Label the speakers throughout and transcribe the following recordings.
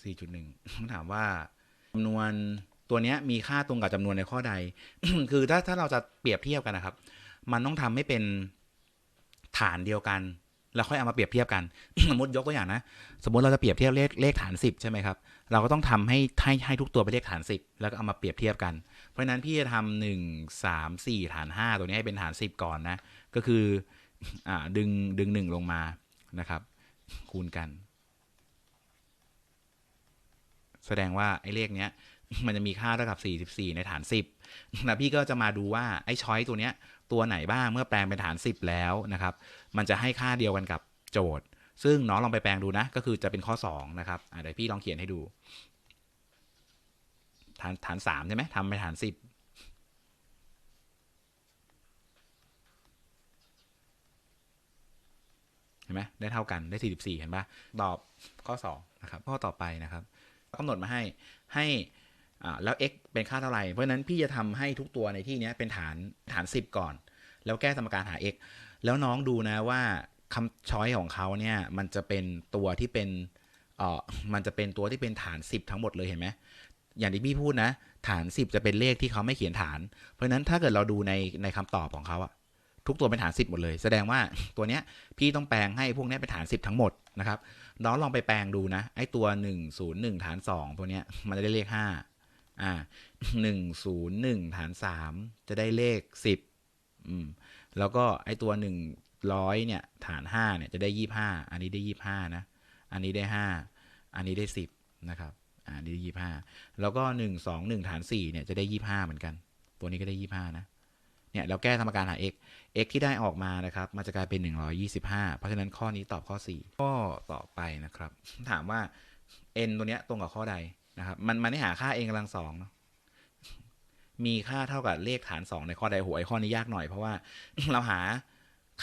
Speaker 1: 4.1ถามว่าจำนวนตัวเนี้ยมีค่าตรงกับจำนวนในข้อใด คือถ้าถ้าเราจะเปรียบเทียบกันนะครับ มันต้องทำให้เป็นฐานเดียวกัน แล้วค่อยเอามาเปรียบเทียบกัน สมมติยกตัวอย่างนะ สมมติเราจะเปรียบเทียบเลขเลขฐานสิบใช่ไหมครับ เราก็ต้องทำให้ให้ให้ทุกตัวเป็นเลขฐานสิบแล้วก็เอามาเปรียบเทียบกัน เพราะฉะนั้นพี่จะทำหนึ่งสามสี่ฐานห้าตัวนี้ให้เป็นฐานสิบก่อนนะ ก็คืออ่าดึงดึงหนึ่งลงมานะครับ คูณกัน แสดงว่าไอ้เลขเนี้ยมันจะมีค่าเท่ากับ 44 ในฐาน 10แล้วพี่ก็จะมาดูว่าไอ้ช้อยตัวเนี้ยตัวไหนบ้างเมื่อแปลงเป็นฐาน 10 แล้วนะครับ มันจะให้ค่าเดียวกันกับโจทย์ ซึ่งน้องลองไปแปลงดูนะ ก็คือจะเป็นข้อ 2 นะครับเดี๋ยวพี่ลองเขียนให้ดู ฐานฐาน3ใช่ไหมทำไปฐาน 10เห็นไหมได้เท่ากันได้ 44 เห็นปะตอบข้อ 2 นะครับ ข้อต่อไปนะครับ กำหนดมาให้ให้แล้ว x เป็นค่าเท่าไหร่ เพราะนั้นพี่จะทำให้ทุกตัวในที่นี้เป็นฐานฐาน 10 ก่อน แล้วแก้สมการหา x แล้วน้องดูนะว่าคำช้อยของเขาเนี่ยมันจะเป็นตัวที่เป็นเออมันจะเป็นตัวที่เป็นฐาน 10 ทั้งหมดเลยเห็นไหมอย่างที่พี่พูดนะ ฐาน 10 จะเป็นเลขที่เขาไม่เขียนฐาน เพราะฉะนั้นถ้าเกิดเราดูในในคำตอบของเขาอะ ทุกตัวเป็นฐาน 10 หมดเลย แสดงว่าตัวเนี้ยพี่ต้องแปลงให้พวกเนี้ยเป็นฐาน 10 ทั้งหมดนะครับน้องลองไปแปลงดูนะ ไอ้ตัว 101 ฐาน 2 ตัวเนี้ยมันจะได้เลข 5 อ่า 101 ฐาน 3 จะได้เลข 10 อืม แล้วก็ไอ้ตัว 100 เนี่ย ฐาน 5 เนี่ยจะได้ 25 อันนี้ได้ 25 นะ อันนี้ได้ 5 อันนี้ได้ 10 นะครับอ่าอันนี้ได้ 25 แล้วก็ 121 ฐาน 4 เนี่ยจะได้ 25 เหมือนกัน ตัวนี้ก็ได้ 25 นะ เนี่ยเราแก้สมการหา x x ที่ได้ออกมานะครับ มันจะกลายเป็น 125 เพราะฉะนั้นข้อนี้ตอบข้อ 4 ข้อต่อไปนะครับ ถามว่า n ตัวเนี้ยตรงกับข้อใดนะครับ มันมันได้หาค่า n กำลังสองเนาะมีค่าเท่ากับเลขฐาน 2 ในข้อใดโหไอข้อนี้ยากหน่อยเพราะว่าเราหา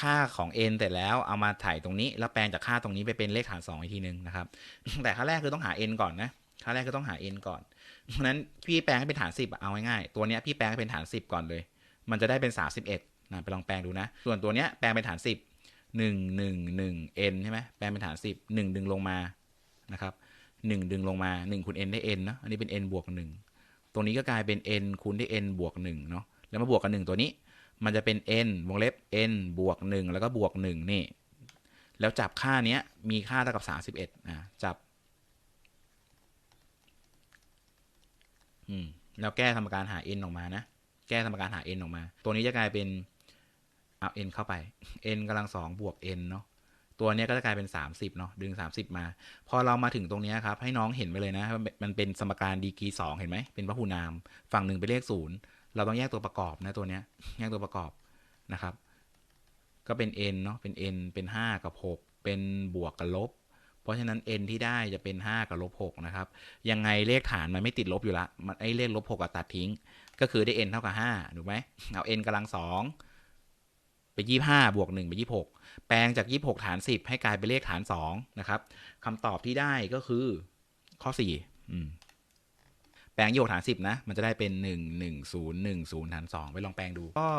Speaker 1: ค่าของ n เสร็จแล้วเอามาถ่ายตรงนี้ แล้วแปลงจากค่าตรงนี้ไปเป็นเลขฐาน 2 อีกทีนึงนะครับ แต่ค่าแรกคือต้องหา n ก่อนนะค่าแรกคือต้องหา n ก่อนเพราะนั้นพี่แปลงให้เป็นฐาน 10อะเอาง่ายๆตัวเนี้ยพี่แปลงให้เป็นฐาน 10 ก่อนเลย มันจะได้เป็น 31นะไปลองแปลงดูนะ ส่วนตัวเนี้ยแปลงเป็นฐาน 10 1 1 1 n ใช่ไหมแปลงเป็นฐาน 10 1 ดึงลงมานะครับ1 ดึงลงมา 1คูณ n ได้ n เนาะอันนี้เป็น n บวก 1 ตรงนี้ก็กลายเป็น n คูณด้วย n บวก1เนาะแล้วมาบวกกับ1ตัวนี้ มันจะเป็น n วงเล็บ n บวก 1 แล้วก็บวก1นี่แล้วจับค่าเนี้ยมีค่าเท่ากับ 31อะจับอืมแล้วแก้สมการหา n ออกมานะ แก้สมการหา n ออกมา ตัวนี้จะกลายเป็นเอา n เข้าไป n กำลังสองบวก n เนาะตัวนี้ก็จะกลายเป็น 30เนาะดึง 30 มา พอเรามาถึงตรงนี้ครับ ให้น้องเห็นไปเลยนะ มันเป็นสมการดีกรีสองเห็นไหมเป็นพหุนาม ฝั่งหนึ่งเป็นเลขศูนย์เราต้องแยกตัวประกอบนะตัวนี้แยกตัวประกอบนะครับ ก็เป็น n เนาะเป็น n เป็น 5 กับ 6 เป็นบวกกับลบ ราะฉะนั้น n ที่ได้จะเป็น 5 กับลบ6นะครับ ยังไงเลขฐานมันไม่ติดลบอยู่ละ มันไอ้เลขลบ6กตัดทิ้ง ก็คือได้ n เท่ากับ5ถูกไหมเอา n กำลังสองไปยี่ห้าบวกหนึ่งไปยี่หกแปลงจากยี่หกฐานสิบให้กลายเป็นเลขฐานสองนะครับคำตอบที่ได้ก็คือข้อสี่แปลงยี่หกฐานสิบนะ มันจะได้เป็นหนึ่งหนึ่งศูนย์หนึ่งศูนย์ฐานสองไปลองแปลงดู ก็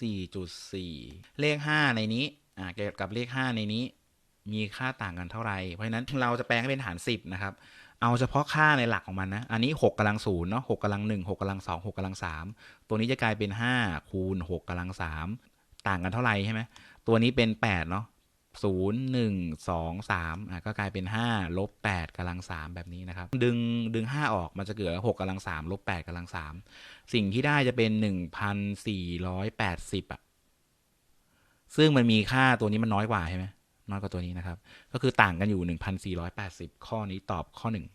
Speaker 1: สี่จุดสี่เลขห้าในนี้ อ่าเกี่ยวกับเลขห้าในนี้ มีค่าต่างกันเท่าไหร่ เพราะฉะนั้นเราจะแปลงให้เป็นฐานสิบนะครับ เอาเฉพาะค่าในหลักของมันนะ อันนี้หกกำลังศูนย์เนาะหกกำลังหนึ่งหกกำลังสองหกกำลังสามตัวนี้จะกลายเป็นห้าคูณหกกำลังสามต่างกันเท่าไหร่ใช่ไหมตัวนี้เป็นแปดเนาะศูนย์หนึ่งสองสามอะก็กลายเป็นห้าลบแปดกำลังสามแบบนี้นะครับ ดึงดึงห้าออกมันจะเกิดหกกำลังสามลบแปดกำลังสามสิ่งที่ได้จะเป็นหนึ่งพันสี่ร้อยแปดสิบอะซึ่งมันมีค่าตัวนี้มันน้อยกว่าใช่ไหม น้อยกว่าตัวนี้นะครับ ก็คือต่างกันอยู่หนึ่งพันสี่ร้อยแปดสิบข้อนี้ตอบข้อหนึ่ง